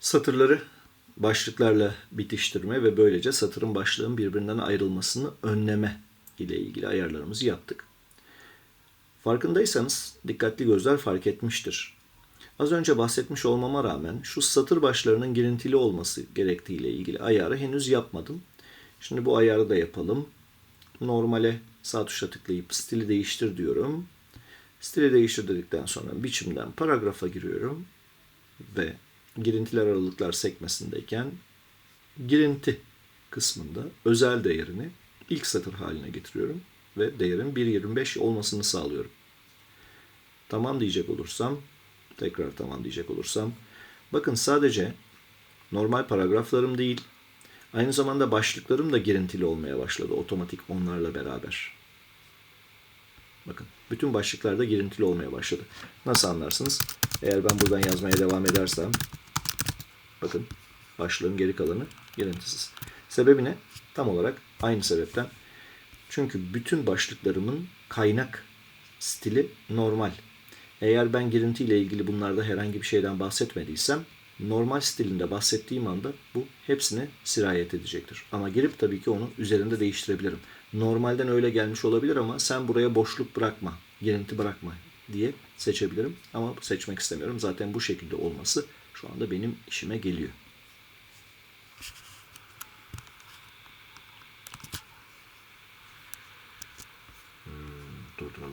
Satırları başlıklarla bitiştirme ve böylece satırın başlığın birbirinden ayrılmasını önleme ile ilgili ayarlarımızı yaptık. Farkındaysanız dikkatli gözler fark etmiştir. Az önce bahsetmiş olmama rağmen şu satır başlarının girintili olması gerektiğiyle ilgili ayarı henüz yapmadım. Şimdi bu ayarı da yapalım. Normale sağ tuşa tıklayıp stili değiştir diyorum. Stili değiştir dedikten sonra biçimden paragrafa giriyorum ve girintiler aralıklar sekmesindeyken girinti kısmında özel değerini ilk satır haline getiriyorum ve değerin 1.25 olmasını sağlıyorum. Tamam diyecek olursam, tekrar tamam diyecek olursam, bakın sadece normal paragraflarım değil, aynı zamanda başlıklarım da girintili olmaya başladı otomatik onlarla beraber. Bakın bütün başlıklarda girintili olmaya başladı. Nasıl anlarsınız? Eğer ben buradan yazmaya devam edersem bakın başlığın geri kalanı girintisiz. Sebebi ne? Tam olarak aynı sebepten. Çünkü bütün başlıklarımın kaynak stili normal. Eğer ben girinti ile ilgili bunlarda herhangi bir şeyden bahsetmediysem normal stilinde bahsettiğim anda bu hepsine sirayet edecektir. Ama girip tabii ki onu üzerinde değiştirebilirim. Normalden öyle gelmiş olabilir ama sen buraya boşluk bırakma, girinti bırakma diye seçebilirim. Ama seçmek istemiyorum. Zaten bu şekilde olması şu anda benim işime geliyor. Hmm,